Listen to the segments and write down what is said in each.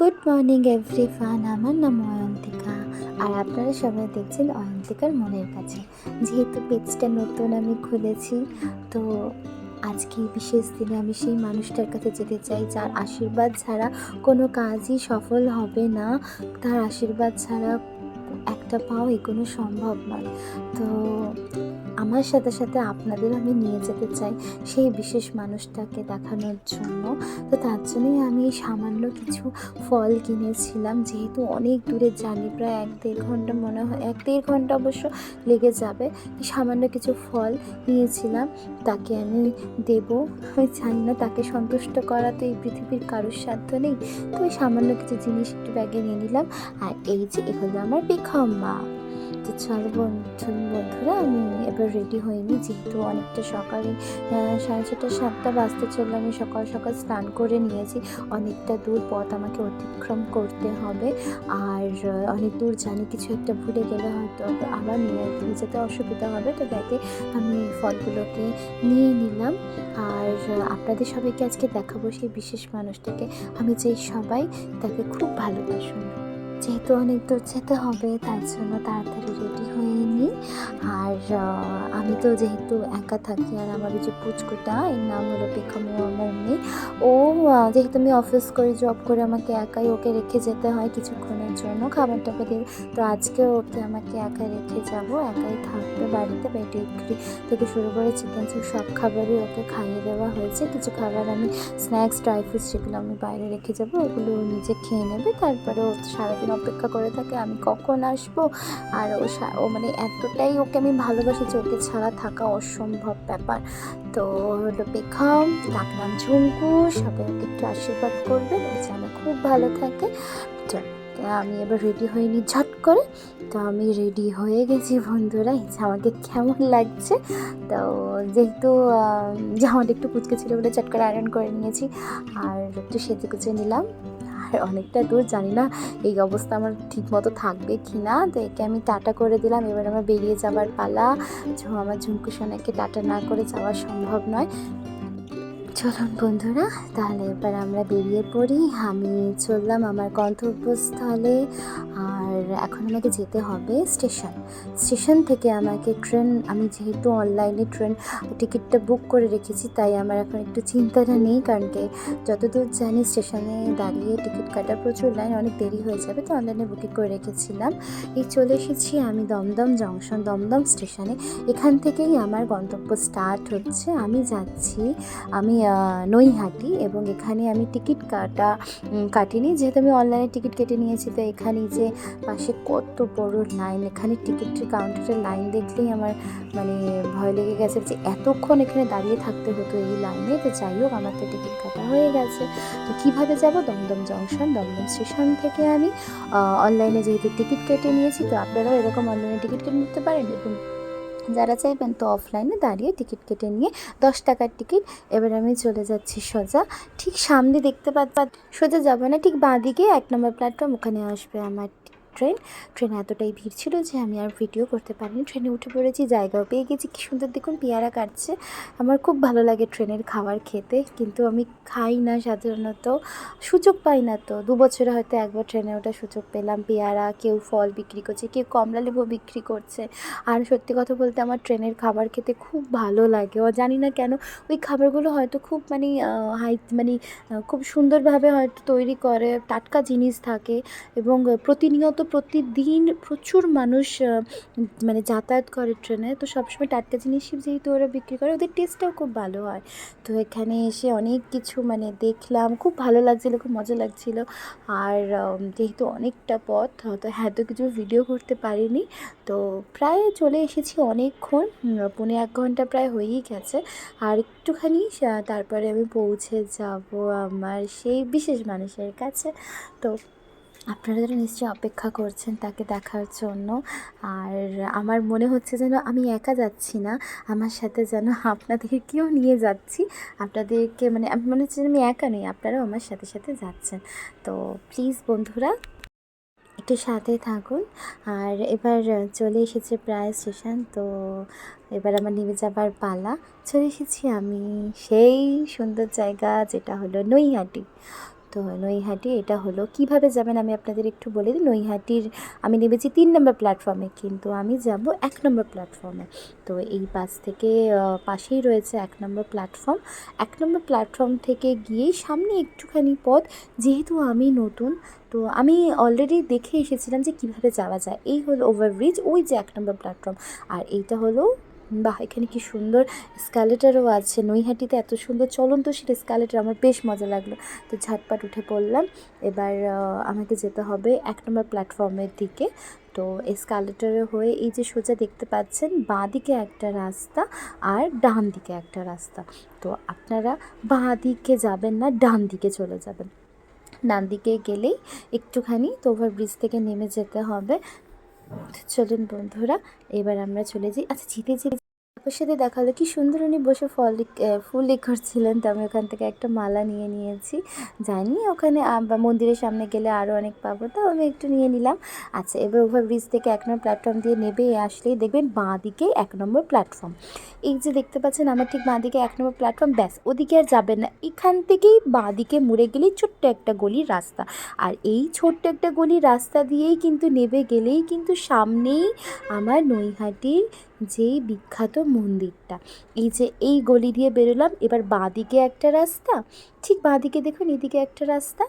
Good morning everyone আমার নাম অয়ন্তিকা। আর আপনারা সবাই দেখছেন অয়ন্তিকার মনের কাছে। যেহেতু পেজটা নতুন আমি খুলেছি, তো আজকে বিশেষ দিনে আমি সেই মানুষটার কাছে যেতে চাই, যার আশীর্বাদ ছাড়া কোনো কাজই সফল হবে না। তার আশীর্বাদ ছাড়া একটা পাও এগোনো সম্ভব নয়। তো আমার সাথে সাথে আপনাদের আমি নিয়ে যেতে চাই সেই বিশেষ মানুষটাকে দেখানোর জন্য। তো তার জন্যই আমি সামান্য কিছু ফল কিনেছিলাম। যেহেতু অনেক দূরে জানি, প্রায় এক দেড় ঘণ্টা মনে হয়, এক দেড় ঘণ্টা অবশ্য লেগে যাবে। সামান্য কিছু ফল নিয়েছিলাম, তাকে আমি দেব। আমি জানি না তাকে সন্তুষ্ট করা তো এই পৃথিবীর কারোর সাধ্য নেই। তো সামান্য কিছু জিনিস একটু ব্যাগে নিয়ে নিলাম। আর এই যে এগুলো আমার বেখম্মা তো চলো বন্ধু বন্ধুরা। আমি এবার রেডি হইনি যেহেতু অনেকটা সকালে সাড়ে ছটা সাতটা বাজতে চললে, আমি সকাল সকাল স্নান করে নিয়েছি। অনেকটা দূর পথ আমাকে অতিক্রম করতে হবে। আর অনেক দূর জানি, কিছু একটা ভুলে গেলে হয়তো আবার নিয়ে যেতে অসুবিধা হবে। তো ব্যাগে আমি ফলগুলোকে নিয়ে নিলাম। আর আপনাদের সবাইকে আজকে দেখাবো সেই বিশেষ মানুষটাকে। আমি যে সবাই তাকে খুব ভালোবাসুন। যেহেতু অনেক দূর যেতে হবে তার জন্য তাড়াতাড়ি রেডি হয়ে নিই আর আমি তো যেহেতু একা থাকি, আর আমার যে পুচকুটা, এর নাম হলো পেখামু আমার মেয়ে ও যেহেতু আমি অফিস করে জব করে আমাকে একাই ওকে রেখে যেতে হয় কিছুক্ষণের জন্য, খাবার টাবার দিয়ে, তো আজকে ওকে আমাকে একা রেখে যাব, একাই থাকবে বাড়িতে বেটি থেকে শুরু করে চিকেন স্যুপ সব খাবারই ওকে খাইয়ে দেওয়া হয়েছে। কিছু খাবার আমি স্ন্যাক্স ড্রাই ফ্রুটস যেগুলো আমি বাইরে রেখে যাব, ওগুলো নিজে খেয়ে নেবে, তারপরে ও সারাদিন অপেক্ষা করে থাকে, আমি কখন আসব? আর ও ও মানে এতটাই ওকে আমি ভালোবাসি যে ওকে ছাড়া থাকা অসম্ভব ব্যাপার। তো হলো পেখাম ডাকলাম ঝুমকু, সবাই ওকে একটু আশীর্বাদ করবেন ও যেন খুব ভালো থাকে। আমি এবার রেডি হইনি ঝট করে। তো আমি রেডি হয়ে গেছি বন্ধুরা, এই আমাকে কেমন লাগছে। তো যেহেতু জামাটা একটু কুচকে ছিল বলে চট করে আয়রন করে নিয়েছি, আর একটু সেজে কুচে নিলাম। আর অনেকটা দূর, জানি না এই অবস্থা আমার ঠিক মতো থাকবে কি না তো একে আমি টাটা করে দিলাম, এবার আমার বেরিয়ে যাবার পালা। আমার ঝুমকু সোনাকে টাটা না করে যাওয়া সম্ভব নয়। চলুন বন্ধুরা, তাহলে এবার আমরা বেরিয়ে পড়ি। আমি চললাম আমার গন্তব্যস্থলে, আর এখন আমাকে যেতে হবে স্টেশন। স্টেশন থেকে আমাকে ট্রেন, আমি যেহেতু অনলাইনে ট্রেন টিকিটটা বুক করে রেখেছি, তাই আমার এখন একটু চিন্তাটা নেই, কারণ কি যতদূর জানি স্টেশনে দাঁড়িয়ে টিকিট কাটা প্রচুর লাইন, অনেক দেরি হয়ে যাবে, তো অনলাইনে বুকিং করে রেখেছিলাম। এই চলে এসেছি আমি দমদম জংশন, দমদম স্টেশনে। এখান থেকেই আমার গন্তব্য স্টার্ট হচ্ছে। আমি যাচ্ছি, আমি নৈহাটি এবং এখানে আমি টিকিট কাটা কাটিনি। যেহেতু আমি অনলাইনে টিকিট কেটে নিয়েছি, তো এখানে যে পাশে কত বড় লাইন এখানে টিকিটের কাউন্টারের লাইন দেখলেই আমার মানে ভয় লেগে গেছে যে এতক্ষণ এখানে দাঁড়িয়ে থাকতে হতো এই লাইনে তো যাই হোক, আমার তো টিকিট কাটা হয়ে গেছে। তো কীভাবে যাব? দমদম জংশন দমদম স্টেশন থেকে আমি অনলাইনে যেহেতু টিকিট কেটে নিয়েছি, তো আপনারাও এরকম অনলাইনে টিকিট কেটে নিতে পারেন এবং যারা চাইবেন তো অফলাইনে দাঁড়িয়ে টিকিট কেটে নিয়ে দশ টাকার টিকিট এবার আমি চলে যাচ্ছি সোজা। ঠিক সামনে দেখতে পাচ্ছি, সোজা যাব না, ঠিক বাঁ দিকে এক নম্বর প্ল্যাটফর্ম ওখানে আসবে আমার। ট্রেন। ট্রেনে এতটাই ভিড় ছিল যে আমি আর ভিডিও করতে পারিনি। ট্রেনে উঠে পড়েছি, জায়গাও পেয়ে গেছি। কী সুন্দর দেখুন পেয়ারা কাটছে। আমার খুব ভালো লাগে ট্রেনের খাবার খেতে, কিন্তু আমি খাই না সাধারণত। সুযোগ পাই না তো। দু বছরে হয়তো একবার ট্রেনে ওঠার সুযোগ পেলাম। পেয়ারা, কেউ ফল বিক্রি করছে, কেউ কমলা লেবু বিক্রি করছে। আর সত্যি কথা বলতে আমার ট্রেনের খাবার খেতে খুব ভালো লাগে। ও জানি না কেন, ওই খাবারগুলো হয়তো খুব মানে হাই মানে খুব সুন্দরভাবে হয়তো তৈরি করে। টাটকা জিনিস থাকে এবং প্রতিনিয়ত প্রতিদিন প্রচুর মানুষ মানে যাতায়াত করে ট্রেনে। তো সবসময় টাটকা জিনিসই যেহেতু ওরা বিক্রি করে, ওদের টেস্টটাও খুব ভালো হয়। তো এখানে এসে অনেক কিছু মানে দেখলাম। খুব ভালো লাগছিল, খুব মজা লাগছিল। আর যেহেতু অনেকটা পথ, হয়তো এত কিছু ভিডিও করতে পারিনি। তো প্রায় চলে এসেছি অনেকক্ষণ পৌনে এক ঘণ্টা প্রায় হয়েই গেছে। আর একটুখানি তারপরে আমি পৌঁছে যাব আমার সেই বিশেষ মানুষের কাছে। তো আপনারা যারা নিশ্চয়ই অপেক্ষা করছেন তাকে দেখার জন্য, আর আমার মনে হচ্ছে যেন আমি একা যাচ্ছি না, আমার সাথে যেন আপনাদেরকেও নিয়ে যাচ্ছি, আপনাদেরকে মানে আমি মনে হচ্ছে আমি একা নই, আপনারাও আমার সাথে সাথে যাচ্ছেন। তো প্লিজ বন্ধুরা, একটু সাথে থাকুন। আর এবার চলে এসেছে প্রায় স্টেশন তো এবার আমার নেমে যাবার পালা। চলে এসেছি আমি সেই সুন্দর জায়গা যেটা হলো নৈহাটি। তো নৈহাটি, এটা হলো। কীভাবে যাবেন আমি আপনাদের একটু বলে দিই। নৈহাটির, আমি নেমেছি তিন নম্বর প্ল্যাটফর্মে কিন্তু আমি যাব এক নম্বর প্ল্যাটফর্মে তো এই বাস থেকে পাশেই রয়েছে এক নম্বর প্ল্যাটফর্ম এক নম্বর প্ল্যাটফর্ম থেকে গিয়েই সামনে একটুখানি পথ, যেহেতু আমি নতুন, তো আমি অলরেডি দেখে এসেছিলাম যে কীভাবে যাওয়া যায়। এই হলো ওভারব্রিজ ওই যে এক নম্বর প্ল্যাটফর্ম আর এইটা হলো বাহ, এখানে কি সুন্দর স্ক্যালেটারও আছে। নৈহাটিতে এত সুন্দর চলন্ত সেটা স্ক্যালেটার আমার বেশ মজা লাগল। তো ঝটপট উঠে পড়লাম। এবার আমাকে যেতে হবে এক নম্বর প্ল্যাটফর্মের দিকে। তো এসকালেটারে হয়ে এই যে সোজা দেখতে পাচ্ছেন বাঁ দিকে একটা রাস্তা আর ডান দিকে একটা রাস্তা। তো আপনারা বাঁ দিকে যাবেন না ডান দিকে চলে যাবেন। ডান দিকে গেলেই একটুখানি তো ওভারব্রিজ থেকে নেমে যেতে হবে। চলুন বন্ধুরা এবার আমরা চলে যাই। আচ্ছা যেতে যেতে কাকুর সাথে দেখা হলো কি সুন্দর উনি বসে ফল ফুল লিক করছিলেন তো আমি ওখান থেকে একটা মালা নিয়ে নিয়েছি। জানি ওখানে মন্দিরের সামনে গেলে আরও অনেক পাবো, তো আমি একটু নিয়ে নিলাম। আচ্ছা এবার ওভারব্রিজ থেকে এক নম্বর প্ল্যাটফর্ম দিয়ে নেবে আসলেই দেখবেন বাঁ দিকে এক নম্বর প্ল্যাটফর্ম। এই যে দেখতে পাচ্ছেন, আমার ঠিক বাঁ দিকে এক নম্বর প্ল্যাটফর্ম, ব্যাস, ওদিকে আর যাবেন না। এখান থেকেই বাঁ দিকে মুড়ে গেলেই ছোট্ট একটা গলির রাস্তা। আর এই ছোট্ট একটা গলির রাস্তা দিয়েই কিন্তু নেবে গেলেই কিন্তু সামনেই আমার নৈহাটির যেই বিখ্যাত মন্দিরটা। এই যে এই গলি দিয়ে বেরোলাম, এবার বাঁদিকে একটা রাস্তা। ঠিক বাঁদিকে দেখুন, এদিকে একটা রাস্তা।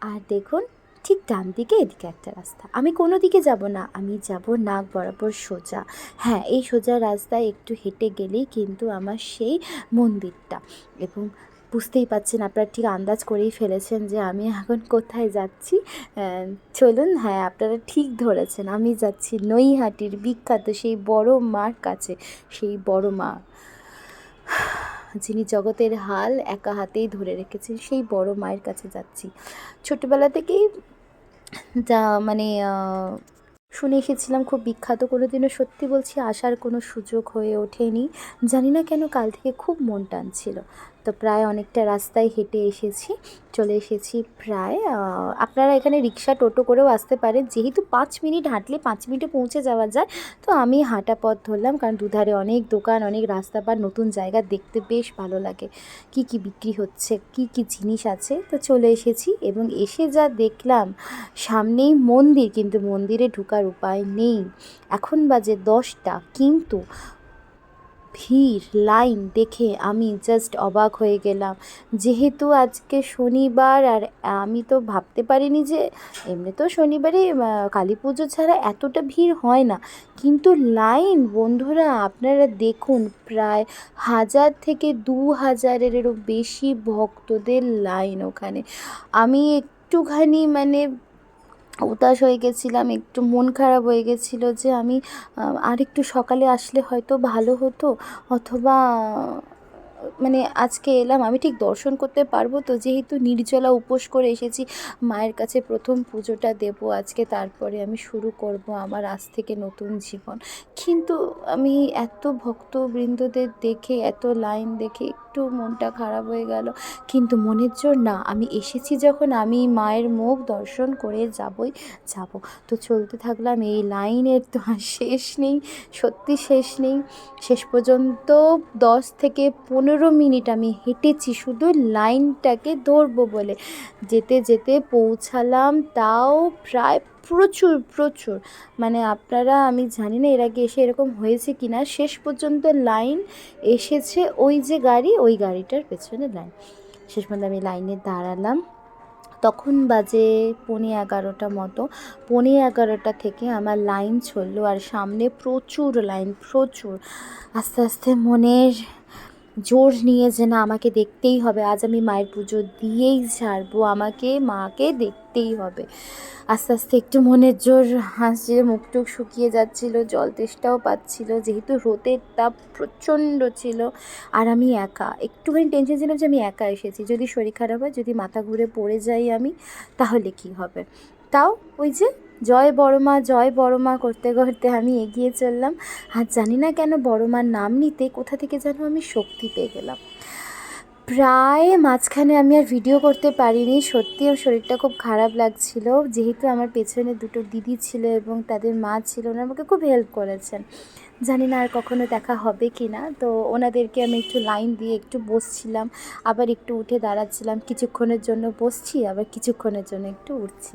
আর দেখুন, ঠিক ডান দিকে এদিকে একটা রাস্তা। আমি কোনো দিকে যাব না, আমি যাব নাক বরাবর সোজা। হ্যাঁ এই সোজা রাস্তায় একটু হেঁটে গেলেই কিন্তু আমার সেই মন্দিরটা। এবং বুঝতেই পাচ্ছেন আপনারা ঠিক আন্দাজ করেই ফেলেছেন যে আমি এখন কোথায় যাচ্ছি। চলুন হ্যাঁ আপনারা ঠিক ধরেছেন, আমি যাচ্ছি নৈহাটির বিখ্যাত সেই বড় মার কাছে, সেই বড় মা। যিনি জগতের হাল একা হাতেই ধরে রেখেছেন, সেই বড় মায়ের কাছে যাচ্ছি। ছোটবেলা থেকেই যা মানে শুনে এসেছিলাম, খুব বিখ্যাত কোনো দিনও সত্যি বলছি, আসার কোনো সুযোগ হয়ে ওঠেনি। জানি না কেন, কাল থেকে খুব মন টানছিল। তো প্রায় অনেকটা রাস্তায় হেঁটে এসেছি, চলে এসেছি প্রায় আপনারা এখানে রিক্সা, টোটো করেও আসতে পারেন। যেহেতু পাঁচ মিনিট হাঁটলে পাঁচ মিনিটে পৌঁছে যাওয়া যায়, তো আমি হাঁটা পথ ধরলাম কারণ দুধারে অনেক দোকান, অনেক রাস্তা বা নতুন জায়গা দেখতে বেশ ভালো লাগে। কি কি বিক্রি হচ্ছে, কি কি জিনিস আছে, তো চলে এসেছি এবং এসে যা দেখলাম, সামনেই মন্দির, কিন্তু মন্দিরে ঢোকার উপায় নেই। এখন বাজে দশটা, কিন্তু ভিড় লাইন দেখে আমি জাস্ট অবাক হয়ে গেলাম। যেহেতু আজকে শনিবার আর আমি তো ভাবতে পারিনি যে এমনি তো শনিবারে কালী পুজো ছাড়া এতটা ভিড় হয় না। কিন্তু লাইন বন্ধুরা আপনারা দেখুন, প্রায় হাজার থেকে দু হাজারেরও বেশি ভক্তদের লাইন ওখানে। আমি একটুখানি মানে উদাস হয়ে গেছিলাম, একটু মন খারাপ হয়ে গেছিল যে আমি আর একটু সকালে আসলে হয়তো ভালো হতো অথবা মানে আজকে এলাম, আমি ঠিক দর্শন করতে পারব তো, যেহেতু নির্জলা উপোস করে এসেছি, মায়ের কাছে প্রথম পুজোটা দেব আজকে, তারপরে আমি শুরু করব আমার আজ থেকে নতুন জীবন। কিন্তু আমি এত ভক্তবৃন্দদের দেখে, এত লাইন দেখে একটু মনটা খারাপ হয়ে গেল। কিন্তু মনের জোর না, আমি এসেছি যখন আমি মায়ের মুখ দর্শন করে যাবই, যাব। তো চলতে থাকলাম এই লাইনের তো আর শেষ নেই, সত্যি শেষ নেই। শেষ পর্যন্ত দশ থেকে পনেরো মিনিট আমি হেঁটেছি শুধু লাইনটাকে ধরবো বলে। যেতে যেতে পৌঁছালাম, তাও প্রায় প্রচুর প্রচুর। মানে আপনারা, আমি জানি না এর আগে এসে এরকম হয়েছে কি না শেষ পর্যন্ত লাইন এসেছে ওই যে গাড়ি, ওই গাড়িটার পেছনে লাইন। শেষ পর্যন্ত আমি লাইনে দাঁড়ালাম। তখন বাজে পৌনে এগারোটা মতো। পৌনে এগারোটা থেকে আমার লাইন চলল আর সামনে প্রচুর লাইন, প্রচুর। আস্তে আস্তে মনের জোর নিয়ে যে না আমাকে দেখতেই হবে। আজ আমি মায়ের পুজো দিয়েই ছাড়বো। আমাকে, মাকে দেখতেই হবে। আস্তে আস্তে একটু মনের জোর হাসছে মুখ টুক শুকিয়ে যাচ্ছিল, জল তেষ্টাও পাচ্ছিল, যেহেতু রোদের তাপ প্রচণ্ড ছিল আর আমি একা। একটুখানি টেনশন ছিলাম যে আমি একা এসেছি। যদি শরীর খারাপ হয়, যদি মাথা ঘুরে পড়ে যাই আমি, তাহলে কি হবে? তাও ওই যে, জয় বড় মা, জয় বড় মা করতে করতে আমি এগিয়ে চললাম। আর জানি না কেন বড় মার নাম নিতে কোথা থেকে যেন আমি শক্তি পেয়ে গেলাম। প্রায় মাঝখানে আমি আর ভিডিও করতে পারিনি। সত্যি শরীরটা খুব খারাপ লাগছিল। যেহেতু আমার পেছনে দুটো দিদি ছিল এবং তাদের মা ছিল, ওনারা আমাকে খুব হেল্প করেছেন। জানি না আর কখনো দেখা হবে কি না তো ওনাদেরকে আমি একটু লাইন দিয়ে একটু বসছিলাম, আবার একটু উঠে দাঁড়াচ্ছিলাম। কিছুক্ষণের জন্য বসছি, আবার কিছুক্ষণের জন্য একটু উঠছি।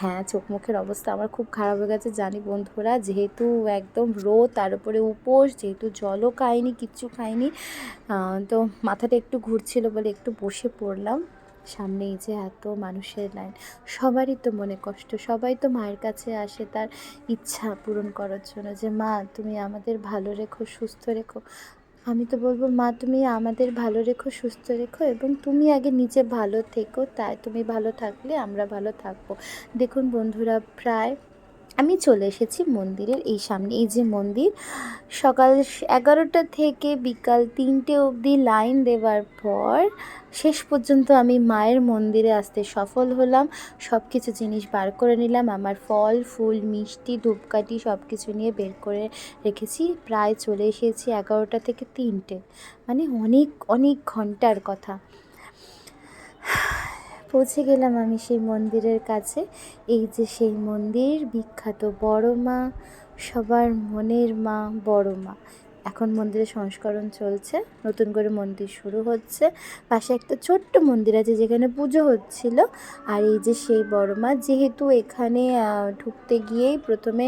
হ্যাঁ চোখ মুখের অবস্থা আমার খুব খারাপ হয়ে গেছে। জানি বন্ধুরা, যেহেতু একদম রোদ, তার উপরে উপোস, যেহেতু জলও খাইনি, কিচ্ছু খাইনি তো মাথাটা একটু ঘুরছিল বলে একটু বসে পড়লাম। সামনে এই যে এত মানুষের লাইন সবারই তো মনে কষ্ট, সবাই তো মায়ের কাছে আসে তার ইচ্ছা পূরণ করার জন্য যে, মা, তুমি আমাদের ভালো রেখো, সুস্থ রেখো। আমি তো বলব, মা, তুমি আমাদের ভালো রেখো, সুস্থ রেখো এবং তুমি আগে নিজে ভালো থেকো, তাই তুমি ভালো থাকলে আমরা ভালো থাকব। দেখুন বন্ধুরা, প্রায় আমি চলে এসেছি মন্দিরের এই সামনে। এই যে মন্দির, সকাল এগারোটা থেকে বিকাল তিনটে অবধি লাইন দেওয়ার পর শেষ পর্যন্ত আমি মায়ের মন্দিরে আসতে সফল হলাম। সব কিছু জিনিস বার করে নিলাম। আমার ফল, ফুল, মিষ্টি, ধূপকাঠি সব কিছু নিয়ে বের করে রেখেছি। প্রায় চলে এসেছি এগারোটা থেকে তিনটে। মানে অনেক অনেক ঘণ্টার কথা। পৌঁছে গেলাম আমি সেই মন্দিরের কাছে। এই যে সেই মন্দির, বিখ্যাত বড় মা, সবার মনের মা, বড় মা। এখন মন্দিরের সংস্করণ চলছে, নতুন করে মন্দির শুরু হচ্ছে। পাশে একটা ছোট্ট মন্দির আছে যেখানে পুজো হচ্ছিল। আর এই যে সেই বড় মা, যেহেতু এখানে ঢুকতে গিয়েই প্রথমে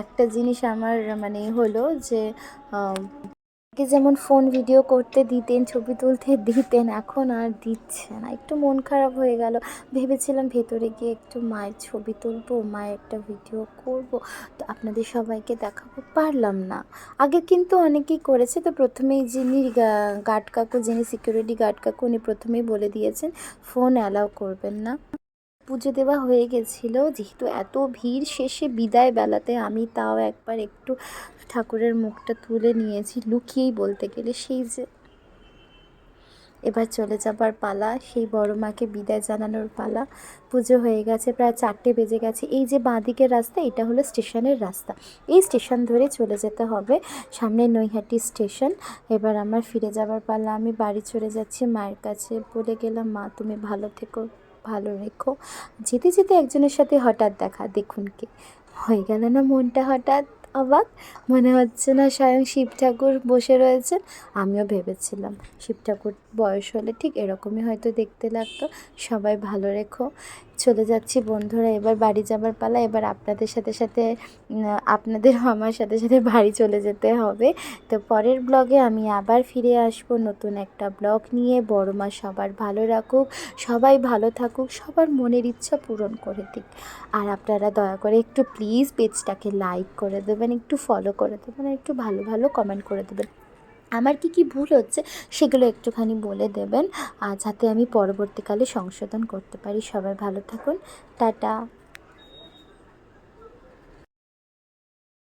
একটা জিনিস আমার মানে হলো যে আগে যেমন ফোন ভিডিও করতে দিতেন, ছবি তুলতে দিতেন, এখন আর দিচ্ছে না। একটু মন খারাপ হয়ে গেল। ভেবেছিলাম ভেতরে গিয়ে একটু মায়ের ছবি তুলবো, মায়ের একটা ভিডিও করব। তো আপনাদের সবাইকে দেখাবো, পারলাম না। আগে কিন্তু অনেকেই করেছে। তো প্রথমেই যিনি গার্ড কাকু, যিনি সিকিউরিটি গার্ড কাকু, উনি প্রথমেই বলে দিয়েছেন ফোন অ্যালাউ করবেন না। পুজো দেওয়া হয়ে গেছিল। যেহেতু এত ভিড়, শেষে বিদায় বেলাতে আমি তাও একবার একটু ঠাকুরের মুখটা তুলে নিয়েছি, লুকিয়েই বলতে গেলে। সেই যে এবার চলে যাবার পালা, সেই বড় মাকে বিদায় জানানোর পালা। পুজো হয়ে গেছে, প্রায় চারটে বেজে গেছে। এই যে বাঁদিকের রাস্তা, এটা হলো স্টেশনের রাস্তা। এই স্টেশন ধরে চলে যেতে হবে সামনে নৈহাটি স্টেশন। এবার আমার ফিরে যাবার পালা। আমি বাড়ি চলে যাচ্ছি মায়ের কাছে। বলে গেলাম, মা, তুমি ভালো থেকো। ভালো রেখো। যেতে যেতে একজনের সাথে হঠাৎ দেখা, দেখুন কে। হয়ে গেল না মনটা হঠাৎ অবাক, মনে হচ্ছে না স্বয়ং শিব ঠাকুর বসে রয়েছেন, আমিও ভেবেছিলাম শিব ঠাকুর বয়স হলে ঠিক এরকমই হয়তো দেখতে লাগতো। সবাই ভালো রেখো। চলে যাচ্ছি বন্ধুরা, এবার বাড়ি যাবার পালা, এবার আপনাদের সাথে সাথে আপনাদের আমার সাথে সাথে বাড়ি চলে যেতে হবে। তো পরের ব্লগে আমি আবার ফিরে আসব নতুন একটা ব্লগ নিয়ে। বড় মা সবার ভালো রাখুক, সবাই ভালো থাকুক, সবার মনের ইচ্ছা পূরণ করে দিক। আর আপনারা দয়া করে একটু প্লিজ পেজটাকে লাইক করে দেবেন, একটু ফলো করে দেবেন, আর একটু ভালো ভালো কমেন্ট করে দেবেন। আমার কি কি ভুল হচ্ছে সেগুলো একটুখানি বলে দেবেন আর যাতে আমি পরবর্তীকালে সংশোধন করতে পারি। সবাই ভালো থাকুন। টাটা।